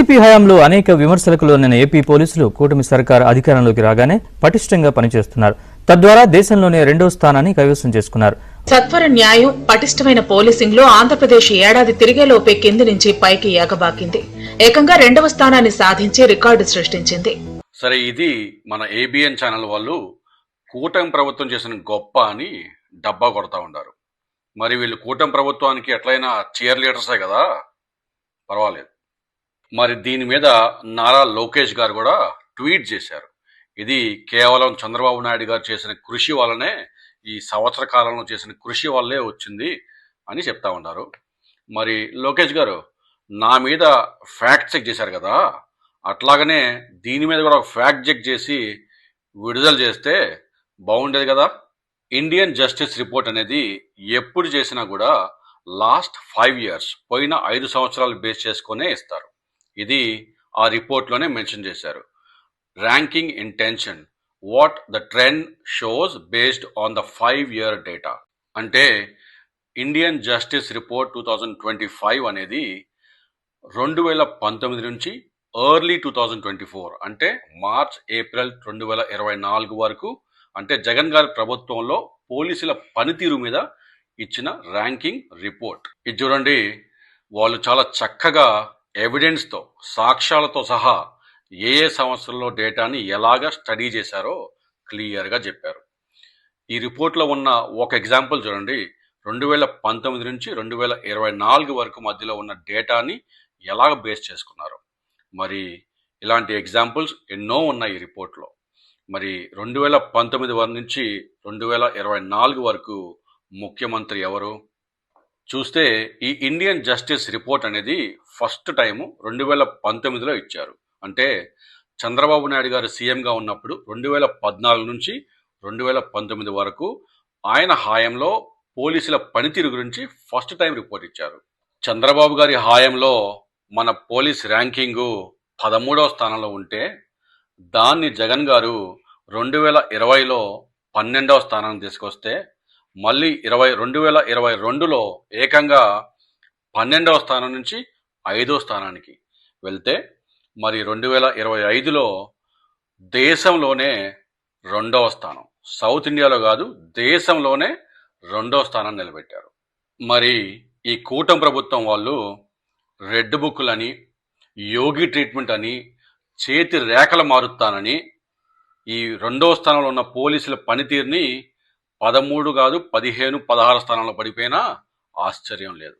YCP హయాంలో అనేక విమర్శలకు లోనైన ఏపీ పోలీసులు కూటమి సర్కార్ అధికారంలోకి రాగానే పటిష్టంగా పనిచేస్తున్నారు. తద్వారా దేశంలోనే రెండో స్థానాన్ని కైవసం చేసుకున్నారు. సత్వర న్యాయం పటిష్టమైన పోలీసింగ్లో ఆంధ్రప్రదేశ్ ఏడాది తిరిగేలోపే కింది నుంచి పైకి ఎగబాకింది ఏకంగా రెండవ స్థానాన్ని సాధించి రికార్డు సృష్టించింది. సరే ఇది మన ఏబిఎన్ ఛానల్ వాళ్ళు కూటమి ప్రభుత్వం చేసిన గొప్ప అని డబ్బా కొడతా ఉన్నారు. మరి వీళ్ళు కూటమి ప్రభుత్వానికి ఎట్లయినా చీర్ లీడర్సే కదా? పర్వాలేదు. మరి దీని మీద నారా లోకేష్ గారు కూడా ట్వీట్ చేశారు. ఇది కేవలం చంద్రబాబు నాయుడు గారు చేసిన కృషి వల్లనే ఈ సంవత్సర కాలంలో చేసిన కృషి వల్లే వచ్చింది అని చెప్తా ఉన్నారు. మరి లోకేష్ గారు నా మీద ఫ్యాక్ట్ చెక్ చేశారు కదా? అట్లాగనే దీని మీద కూడా ఫ్యాక్ట్ చెక్ చేసి విడుదల చేస్తే బాగుండేది కదా? ఇండియన్ జస్టిస్ రిపోర్ట్ అనేది ఎప్పుడు చేసినా కూడా లాస్ట్ ఫైవ్ ఇయర్స్ పోయిన ఐదు సంవత్సరాలు బేస్ చేసుకునే ఇస్తారు. ఇది ఆ రిపోర్ట్లోనే మెన్షన్ చేశారు. Ranking intention what the trend shows based on the five year data అంటే Indian justice report two thousand twenty five అనేది రెండు వేల పంతొమ్మిది నుంచి early two thousand twenty four అంటే మార్చ్ ఏప్రిల్ రెండు వేల ఇరవై నాలుగు వరకు అంటే జగన్ గారి ప్రభుత్వంలో పోలీసుల పనితీరు మీద ఇచ్చిన ర్యాంకింగ్ రిపోర్ట్ ఇది చూడండి వాళ్ళు చాలా చక్కగా ఎవిడెన్స్తో సాక్ష్యాలతో సహా ఏ ఏ సంవత్సరంలో డేటాని ఎలాగ స్టడీ చేశారో క్లియర్గా చెప్పారు. ఈ రిపోర్ట్లో ఉన్న ఒక ఎగ్జాంపుల్ చూడండి. రెండు వేల పంతొమ్మిది నుంచి రెండు వేల ఇరవై నాలుగు వరకు మధ్యలో ఉన్న డేటాని ఎలాగ బేస్ చేసుకున్నారు? మరి ఇలాంటి ఎగ్జాంపుల్స్ ఎన్నో ఉన్నాయి ఈ రిపోర్ట్లో మరి రెండు వేల పంతొమ్మిది వరకు నుంచి రెండు వేల ఇరవై నాలుగు వరకు ముఖ్యమంత్రి ఎవరు? చూస్తే ఈ ఇండియన్ జస్టిస్ రిపోర్ట్ అనేది ఫస్ట్ టైము రెండు వేల పంతొమ్మిదిలో ఇచ్చారు. అంటే చంద్రబాబు నాయుడు గారు సీఎంగా ఉన్నప్పుడు రెండు వేల పద్నాలుగు నుంచి రెండు వేల పంతొమ్మిది వరకు ఆయన హాయంలో పోలీసుల పనితీరు గురించి ఫస్ట్ టైం రిపోర్ట్ ఇచ్చారు. చంద్రబాబు గారి హాయంలో మన పోలీస్ ర్యాంకింగు పదమూడవ స్థానంలో ఉంటే దాన్ని జగన్ గారు రెండు వేల ఇరవైలో పన్నెండవ స్థానం తీసుకొస్తే మళ్ళీ ఇరవై రెండు వేల ఇరవై రెండులో ఏకంగా పన్నెండవ స్థానం నుంచి ఐదో స్థానానికి వెళ్తే మరి రెండు వేల ఇరవై ఐదులో దేశంలోనే రెండవ స్థానం. సౌత్ ఇండియాలో కాదు దేశంలోనే రెండవ స్థానం నిలబెట్టారు. మరి ఈ కూటమి ప్రభుత్వం వాళ్ళు రెడ్ బుక్లని యోగి ట్రీట్మెంట్ అని చేతి రేఖలు మారుతానని ఈ రెండవ స్థానంలో ఉన్న పోలీసుల పనితీరుని పదమూడు కాదు పదిహేను పదహారు స్థానంలో పడిపోయినా ఆశ్చర్యం లేదు.